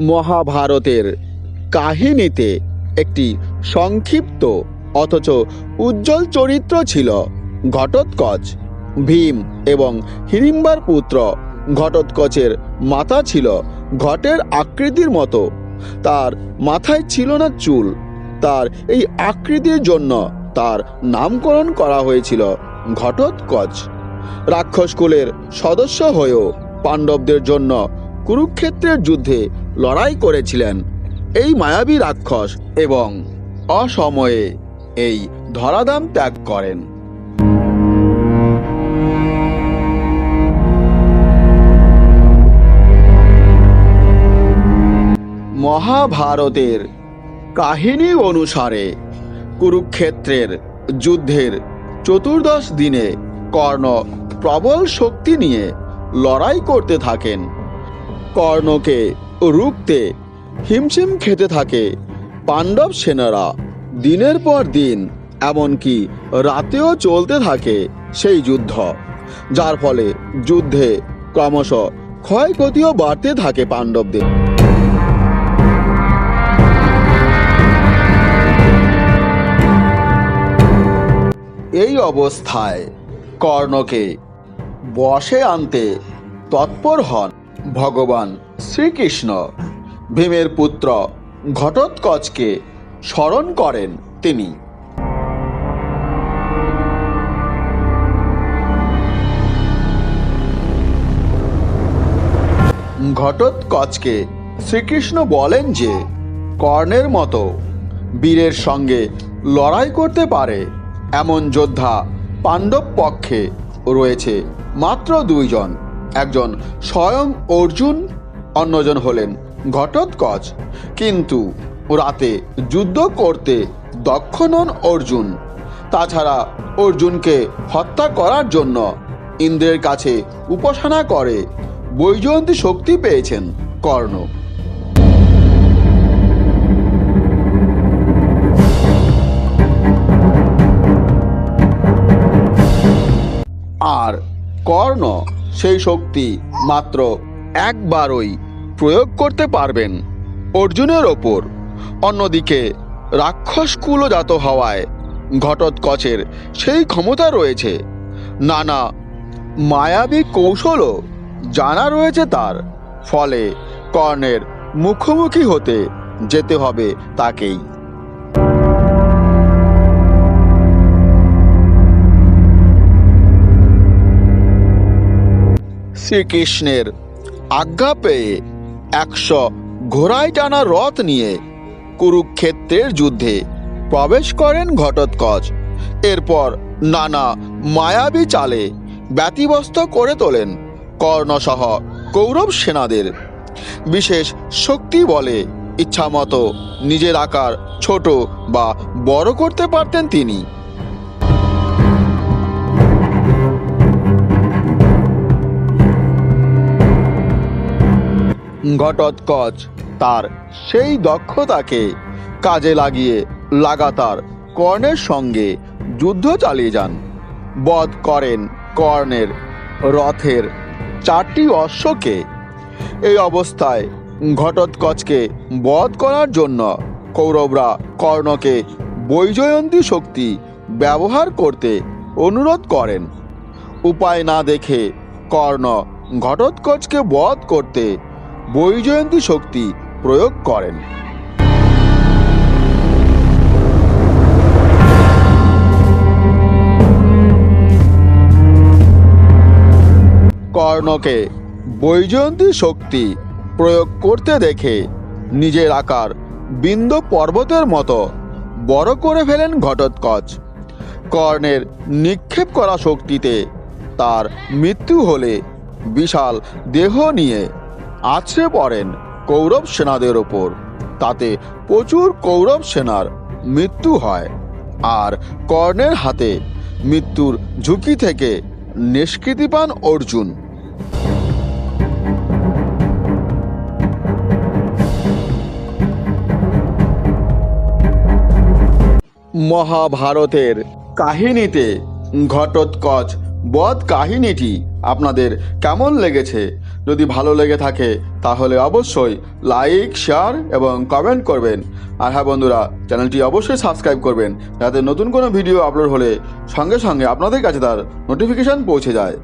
মহাভারতের কাহিনীতে একটি সংক্ষিপ্ত অথচ উজ্জ্বল চরিত্র ছিল ঘটোৎকচ। ভীম এবং হিড়িম্বার পুত্র ঘটোৎকচের মাথা ছিল ঘটের আকৃতির মতো। তার মাথায় ছিল না চুল, তার এই আকৃতির জন্য তার নামকরণ করা হয়েছিল ঘটোৎকচ। রাক্ষসকুলের সদস্য হয়েও পাণ্ডবদের জন্য কুরুক্ষেত্রের যুদ্ধে লড়াই করেছিলেন এই মায়াবী রাক্ষস এবং অসময়ে এই ধরাধাম ত্যাগ করেন। মহাভারতের কাহিনী অনুসারে কুরুক্ষেত্রের যুদ্ধের চতুর্দশ দিনে কর্ণ প্রবল শক্তি নিয়ে লড়াই করতে থাকেন। কর্ণকে রুখতে হিমশিম খেতে থাকে পাণ্ডব সেনারা। দিনের পর দিন, এমনকি রাতেও চলতে থাকে সেই যুদ্ধ, যার ফলে যুদ্ধে ক্রমশ ক্ষয়ক্ষতিও বাড়তে থাকে পাণ্ডবদের। এই অবস্থায় কর্ণকে বশে আনতে তৎপর হন। ভগবান শ্রীকৃষ্ণ। ভীমের পুত্র ঘটোৎকচকে স্মরণ করেন তিনি। ঘটোৎকচকে শ্রীকৃষ্ণ বলেন যে, কর্ণের মতো বীরের সঙ্গে লড়াই করতে পারে এমন যোদ্ধা পাণ্ডব পক্ষে রয়েছে মাত্র দুইজন। একজন স্বয়ং অর্জুন, অন্যজন হলেন ঘটোৎকচ কিন্তু রাতে যুদ্ধ করতে দক্ষ নন অর্জুন। তাছাড়া অর্জুনকে হত্যা করার জন্য ইন্দ্রের কাছে উপাসনা করে বৈজয়ন্তী শক্তি পেয়েছেন কর্ণ। আর কর্ণ সেই শক্তি মাত্র একবারই প্রয়োগ করতে পারবেন অর্জুনের ওপর। অন্যদিকে রাক্ষস কুলজাত হওয়ায় ঘটোৎকচের সেই ক্ষমতা রয়েছে। নানা মায়াবী কৌশলও জানা রয়েছে তার। ফলে কর্ণের মুখোমুখি হতে যেতে হবে তাকেই। শ্রীকৃষ্ণের আজ্ঞা পেয়ে একশো ঘোড়ায় টানা রথ নিয়ে কুরুক্ষেত্রের যুদ্ধে প্রবেশ করেন ঘটোৎকচ। এরপর নানা মায়াবী চালে ব্যতিব্যস্ত করে তোলেন কর্ণসহ কৌরব সেনাদের। বিশেষ শক্তি বলে ইচ্ছামতো নিজের আকার ছোট বা বড় করতে পারতেন তিনি। ঘটোৎকচ তার সেই দক্ষতাকে কাজে লাগিয়ে লাগাতার কর্ণের সঙ্গে যুদ্ধ চালিয়ে যান। বধ করেন কর্ণের রথের চারটি অশ্বকে। এই অবস্থায় ঘটোৎকচকে বধ করার জন্য কৌরবরা কর্ণকে বৈজয়ন্তী শক্তি ব্যবহার করতে অনুরোধ করেন। উপায় না দেখে কর্ণ ঘটোৎকচকে বধ করতে বৈজয়ন্তী শক্তি প্রয়োগ করেন। কর্ণকে বৈজয়ন্তী শক্তি প্রয়োগ করতে দেখে নিজের আকার বিন্দ পর্বতের মতো বড় করে ফেলেন ঘটোৎকচ। কর্ণের নিক্ষেপ করা শক্তিতে তার মৃত্যু হলে বিশাল দেহ নিয়ে আছড়ে পড়েন কৌরব সেনাদের ওপর তাতে প্রচুর কৌরব সেনার মৃত্যু হয় আর কর্ণের হাতে মৃত্যুর ঝুঁকি থেকে নিষ্কৃতি পান অর্জুন। মহাভারতের কাহিনীতে ঘটোৎকচ বধ কাহিনীটি আপনাদের কেমন লেগেছে? যদি ভালো লেগে থাকে, তাহলে অবশ্যই লাইক, শেয়ার এবং কমেন্ট করবেন। আর হ্যাঁ বন্ধুরা, চ্যানেলটি অবশ্যই সাবস্ক্রাইব করবেন, যাতে নতুন কোনো ভিডিও আপলোড হলে সঙ্গে সঙ্গে আপনাদের কাছে তার নোটিফিকেশান পৌঁছে যায়।